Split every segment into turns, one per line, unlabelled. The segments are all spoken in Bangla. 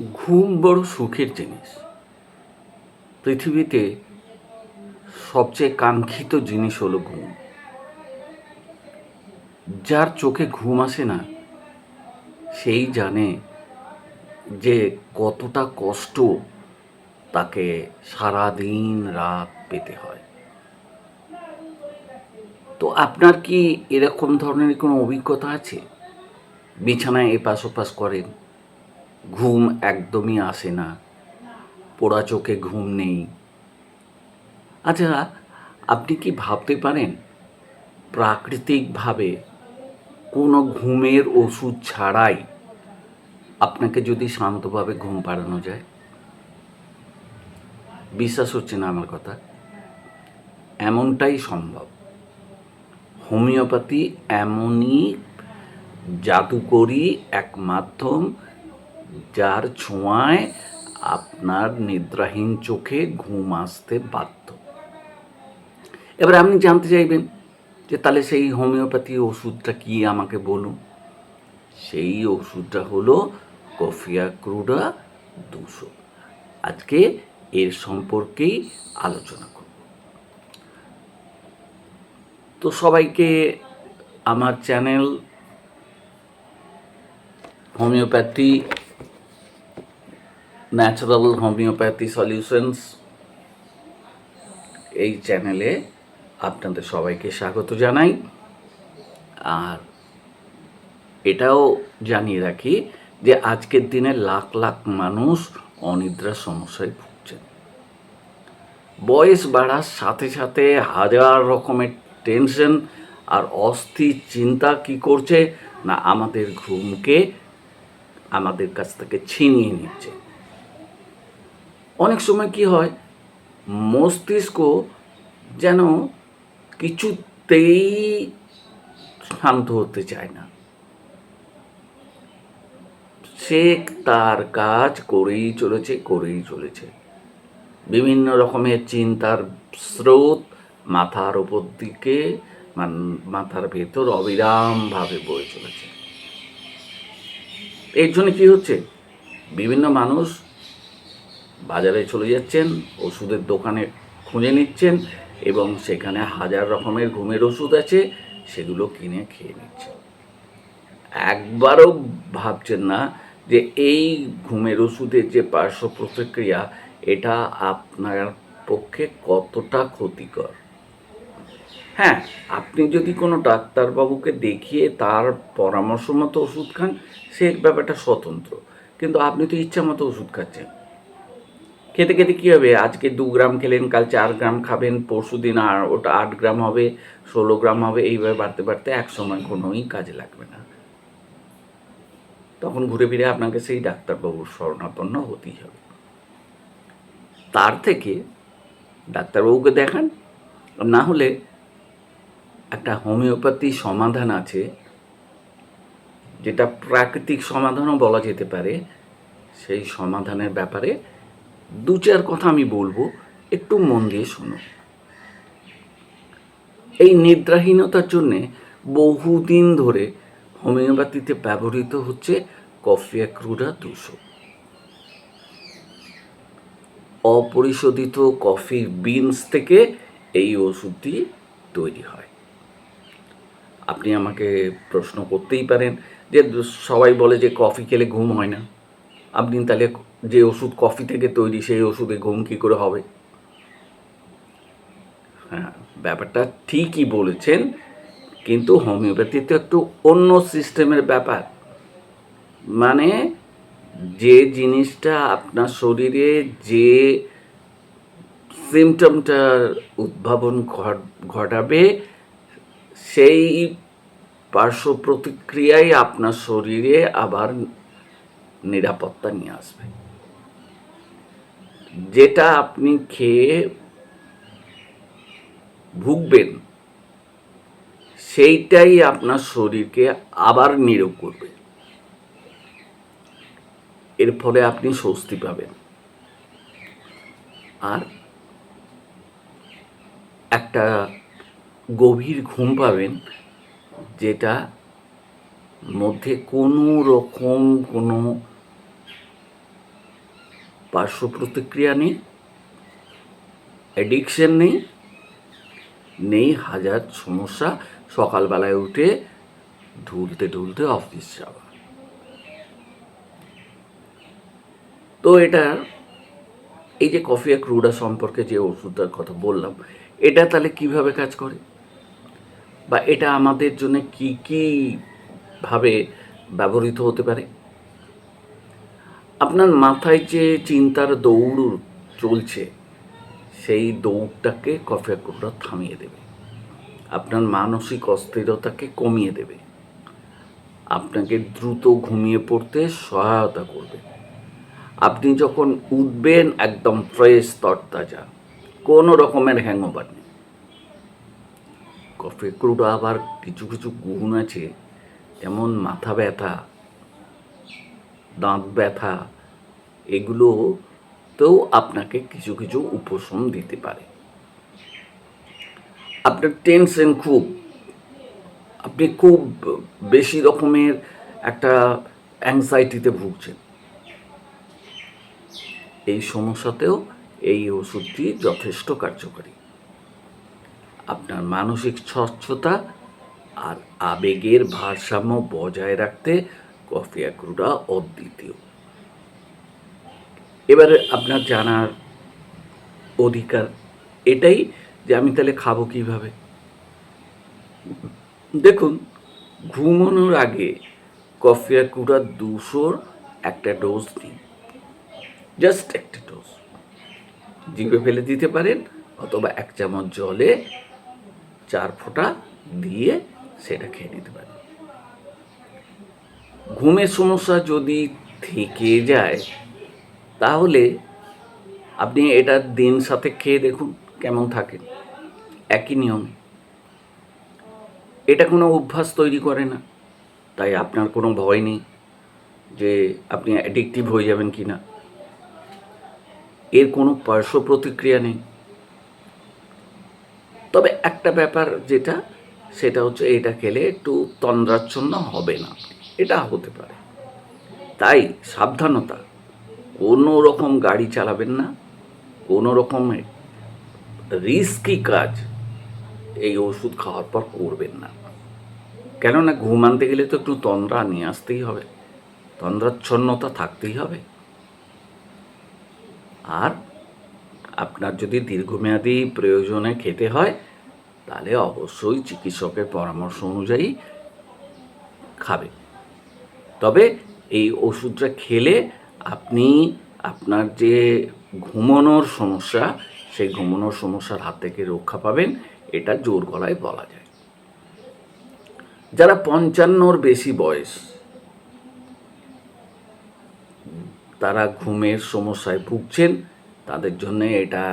ঘুম বড় সুখের জিনিস। পৃথিবীতে সবচেয়ে কাঙ্ক্ষিত জিনিস হলো ঘুম। যার চোখে ঘুম আসে না, সেই জানে যে কতটা কষ্ট তাকে সারা দিন রাত পেতে হয়। তো আপনার কি এরকম ধরনের কোনো অভিজ্ঞতা আছে? বিছানায় এপাশ ওপাশ করেন। ঘুম একদমই আসে না। পোড়া চোখে ঘুম নেই। আচ্ছা আপনি কি ভাবতে পারেন, প্রাকৃতিকভাবে কোনো ঘুমের ওষুধ ছাড়াই আপনাকে যদি শান্তভাবে ঘুম পাড়ানো যায়? বিশ্বাস হচ্ছে না আমার কথা। এমনটাই সম্ভব। হোমিওপ্যাথি এমনই জাদুকরী এক মাধ্যম যার ছোঁয়ায় আপনার নিদ্রাহীন চোখে ঘুম আসতে বাধ্য। এবার আপনি জানতে চাইবেন যে তাহলে সেই হোমিওপ্যাথি ওষুধটা কি আমাকে বলুন? সেই ওষুধটা হলো কফিয়া ক্রুডা দুশো। আজকে এর সম্পর্কেই আলোচনা করব। তো সবাইকে আমার channel homeopathy natural homeopathy solutions এই চ্যানেলে আপনাদের সবাইকে স্বাগত জানাই। আর এটাও জানিয়ে রাখি যে আজকের দিনে লাখ লাখ মানুষ অনিদ্রার সমস্যায় ভুগছেন। বয়স বাড়ার সাথে সাথে হাজার রকমের টেনশন আর অস্থির চিন্তা কি করছে না আমাদের ঘুমকে আমাদের কাছ থেকে ছিনিয়ে নিচ্ছে। অনেক সময় কি হয়, মস্তিষ্ক যেন কিছুতেই শান্ত হতে চায় না। সে তার কাজ করেই চলেছে করেই চলেছে। বিভিন্ন রকমের চিন্তার স্রোত মাথার ওপর দিকে মাথার ভেতর অবিরামভাবে বয়ে চলেছে। এর জন্য কি হচ্ছে? বিভিন্ন মানুষ বাজারে চলে যাচ্ছেন, ওষুধের দোকানে খুঁজে নিচ্ছেন এবং সেখানে হাজার রকমের ঘুমের ওষুধ আছে, সেগুলো কিনে খেয়ে নিচ্ছেন। একবারও ভাবছেন না যে এই ঘুমের ওষুধের যে পার্শ্ব প্রতিক্রিয়া, এটা আপনার পক্ষে কতটা ক্ষতিকর? হ্যাঁ আপনি যদি কোনো ডাক্তারবাবুকে দেখিয়ে তার পরামর্শ মতো ওষুধ খান, সে ব্যাপারটা স্বতন্ত্র। কিন্তু আপনি তো ইচ্ছা মতো ওষুধ খাচ্ছেন। খেতে খেতে কী হবে? আজকে দু গ্রাম খেলেন, কাল চার গ্রাম খাবেন, পরশু দিন আর ওটা আট গ্রাম হবে, ষোলো গ্রাম হবে, এইভাবে বাড়তে বাড়তে এক সময় কোনোই কাজে লাগবে না। তখন ঘুরে ফিরে আপনাকে সেই ডাক্তারবাবুর শরণাপন্ন হতেই হবে। তার থেকে ডাক্তারবাবুকে দেখান, না হলে একটা হোমিওপ্যাথি সমাধান আছে, যেটা প্রাকৃতিক সমাধানও বলা যেতে পারে, সেই সমাধানের ব্যাপারে দু চার কথা আমি বলব, একটু মন দিয়ে শোনো। এই নিদ্রাহীনতার জন্যে বহুদিন ধরে হোমিওপ্যাথিতে ব্যবহৃত হচ্ছে কফিয়া ক্রুডা দুশো। অপরিশোধিত কফির বিনস থেকে এই ওষুধটি তৈরি হয়। আপনি আমাকে প্রশ্ন করতেই পারেন যে সবাই বলে যে কফি খেলে ঘুম হয় না। আপনি তাহলে যে ওষুধ কফি থেকে তৈরি, সেই ওষুধে ঘুম কী করে হবে? হ্যাঁ ব্যাপারটা ঠিকই বলেছেন, কিন্তু হোমিওপ্যাথি তো একটু অন্য সিস্টেমের ব্যাপার। মানে যে জিনিসটা আপনার শরীরে যে সিমটমটার উদ্ভাবন ঘট- ঘটাবে, সেই পার্শ্ব প্রতিক্রিয়াই আপনার শরীরে আবার নিরাপত্তা নিয়ে আসবে। যেটা আপনি খেয়ে ভুগবেন, সেইটাই আপনার শরীরকে আবার নিরোগ করবে। এর ফলে আপনি স্বস্তি পাবেন। আর একটা গভীর ঘুম পাবেন, যেটা মধ্যে কোনো রকম কোনো পার্শ্ব প্রতিক্রিয়া নেই অ্যাডিকশন নেই নেই হাজার সমস্যা। সকালবেলায় উঠে ঢুলতে ঢুলতে অফিস যাওয়া। তো এটা, এই যে কফি আর ক্রুডা সম্পর্কে যে ওষুধটার কথা বললাম, এটা তাহলে কীভাবে কাজ করে? বা এটা আমাদের জন্য কি কি ভাবে ব্যবহৃত হতে পারে? আপনার মাথায় যে চিন্তার দৌড় চলছে, সেই দৌড়টাকে কফি ক্রুডা থামিয়ে দেবে। আপনার মানসিক অস্থিরতাকে কমিয়ে দেবে। আপনাকে দ্রুত ঘুমিয়ে পড়তে সহায়তা করবে। আপনি যখন উঠবেন, একদম ফ্রেশ তরতাজা, কোনো রকমের হ্যাংওভার নেই। কফি ক্রুডা আবার কিছু কিছু গুণ আছে, যেমন মাথা ব্যথা দাঁত ব্যথা এগুলোতেও আপনাকে কিছু কিছু উপশম দিতে পারে। আপনার টেনশন খুব। আপনি খুব বেশি রকমের একটা অ্যাংজাইটিতে ভুগছেন। এই সমস্যাতেও এই ওষুধটি যথেষ্ট কার্যকরী। আপনার মানসিক স্বচ্ছতা আর আবেগের ভারসাম্য বজায় রাখতে কফি অ্যাক্রুডা অদ্বিতীয়। এবারে আপনার জানার অধিকার এটাই যে আমি তাহলে খাব কীভাবে? দেখুন, ঘুমানোর আগে কফি অ্যাক্রুডা দুশোর একটা ডোজ দিন। জাস্ট একটা ডোজ জিভে ফেলে দিতে পারেন অথবা এক চামচ জলে চার ফোঁটা দিয়ে সেটা খেয়ে নিতে পারেন। ঘুমের সমস্যা যদি থেকে যায়, তাহলে আপনি এটা দিন সাথে খেয়ে দেখুন কেমন থাকে। একই নিয়মে। এটা কোনো অভ্যাস তৈরি করে না। তাই আপনার কোনো ভয় নেই যে আপনি অ্যাডিক্টিভ হয়ে যাবেন কি না। এর কোনো পার্শ্ব প্রতিক্রিয়া নেই। তবে একটা ব্যাপার যেটা, সেটা হচ্ছে এটা খেলে একটু তন্দ্রাচ্ছন্ন হবে না। এটা হতে পারে। তাই সাবধানতা। কোনো রকম গাড়ি চালাবেন না। কোনো রকম রিস্কি কাজ এই ওষুধ খাওয়ার পর করবেন না। কেননা ঘুম আনতে গেলে তো একটু তন্দ্রা নিয়ে আসতেই হবে। তন্দ্রাচ্ছন্নতা থাকতেই হবে। আর আপনার যদি দীর্ঘমেয়াদী প্রয়োজনে খেতে হয়, তাহলে অবশ্যই চিকিৎসকের পরামর্শ অনুযায়ী খাবে তবে এই ওষুধটা খেলে আপনি আপনার যে ঘুমানোর সমস্যা, সেই ঘুমানোর সমস্যার হাত থেকে রক্ষা পাবেন, এটা জোর গলায় বলা যায়। যারা পঞ্চান্নর বেশি বয়স, তারা ঘুমের সমস্যায় ভুগছেন, তাদের জন্য এটা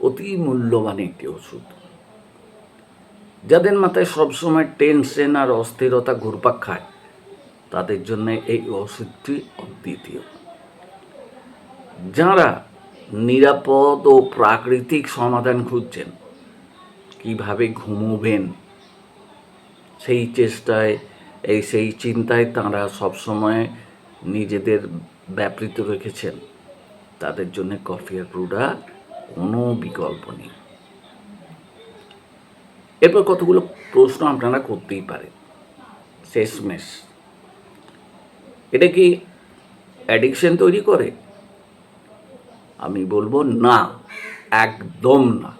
অতি মূল্যবান একটি ওষুধ। যাদের মাথায় সবসময় টেনশন আর অস্থিরতা ঘুরপাক খায় তাদের জন্য এই ওষুধটি অদ্বিতীয়। যারা নিরাপদ ও প্রাকৃতিক সমাধান খুঁজছেন, কীভাবে ঘুমোবেন, সেই চেষ্টায়, এই সেই চিন্তায় তাঁরা সবসময় নিজেদের ব্যাপৃত রেখেছেন, তাদের জন্য কফি আর ব্রুডা কোনো বিকল্প নেই। এরপর কতগুলো প্রশ্ন আপনারা করতেই পারেন। শেষমেশ এটা কি অ্যাডিকশন তৈরি করে? আমি বলব না, একদম না।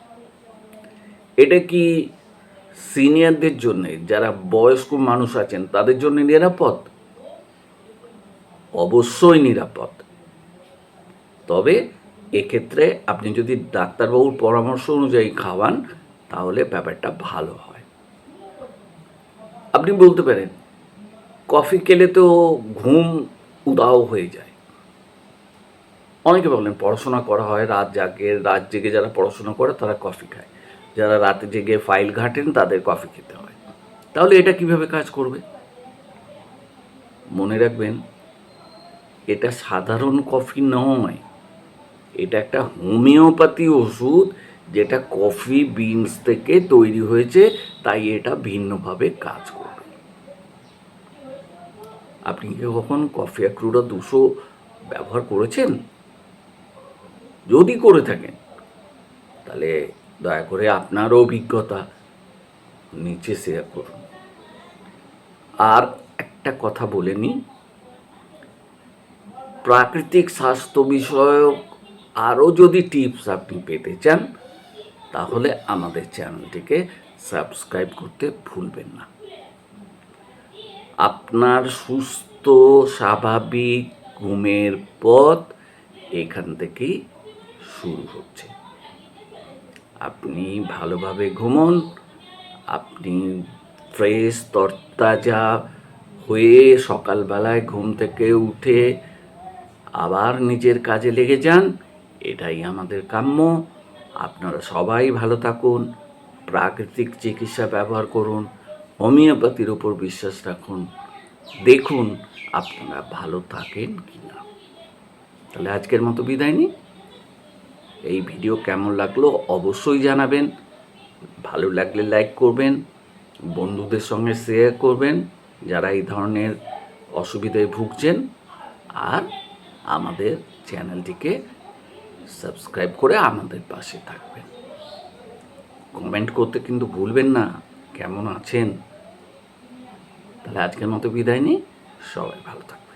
এটা কি সিনিয়রদের জন্য, যারা বয়স্ক মানুষ আছেন, তাদের জন্য নিরাপদ? অবশ্যই নিরাপদ। তবে এক্ষেত্রে আপনি যদি ডাক্তারবাবুর পরামর্শ অনুযায়ী খাওয়ান, তাহলে ব্যাপারটা ভালো হয়। আপনি বলতে পারেন কফি খেলে তো ঘুম উদাও হয়ে যায়। অনেকে বলেন পড়াশোনা করা হয়, রাত জাগে, রাত জেগে যারা পড়াশোনা করে তারা কফি খায়। যারা রাতে জেগে ফাইল ঘাটেন তাদের কফি খেতে হয়। তাহলে এটা কীভাবে কাজ করবে? মনে রাখবেন, এটা সাধারণ কফি নয়। এটা একটা হোমিওপ্যাথি ওষুধ যেটা কফি, বিনস থেকে তৈরি হয়েছে, তাই এটা ভিন্নভাবে কাজ করবে। আপনি কি কখন কফি অ্যাক্রুডা দুশো ব্যবহার করেছেন? যদি করে থাকেন, তাহলে দয়া করে আপনারও অভিজ্ঞতা নিচে শেয়ার করুন। আর একটা কথা বলে নিই, প্রাকৃতিক স্বাস্থ্য বিষয়ক আরও যদি টিপস আপনি পেতে চান, তাহলে আমাদের চ্যানেলটিকে সাবস্ক্রাইব করতে ভুলবেন না। আপনার সুস্থ, স্বাভাবিক ঘুমের পথ এখান থেকেই শুরু হচ্ছে। আপনি ভালোভাবে ঘুমন, আপনি ফ্রেশ, তরতাজা হয়ে সকালবেলায় ঘুম থেকে উঠে আবার নিজের কাজে লেগে যান, এটাই আমাদের কাম্য। আপনারা সবাই ভালো থাকুন, প্রাকৃতিক চিকিৎসা ব্যবহার করুন হোমিওপ্যাথির উপর বিশ্বাস রাখুন। দেখুন আপনারা ভালো থাকেন কি না তাহলে আজকের মতো বিদায় নিই। এই ভিডিও কেমন লাগল অবশ্যই জানাবেন। ভালো লাগলে লাইক করবেন, বন্ধুদের সঙ্গে শেয়ার করবেন, যারা এই ধরনের অসুবিধায় ভুগছেন। আর আমাদের চ্যানেলটিকে সাবস্ক্রাইব করে আমাদের পাশে থাকবেন। কমেন্ট করতে কিন্তু ভুলবেন না, কেমন আছেন? তাহলে আজকের মতো বিদায় নিই। সবাই ভালো থাকবেন।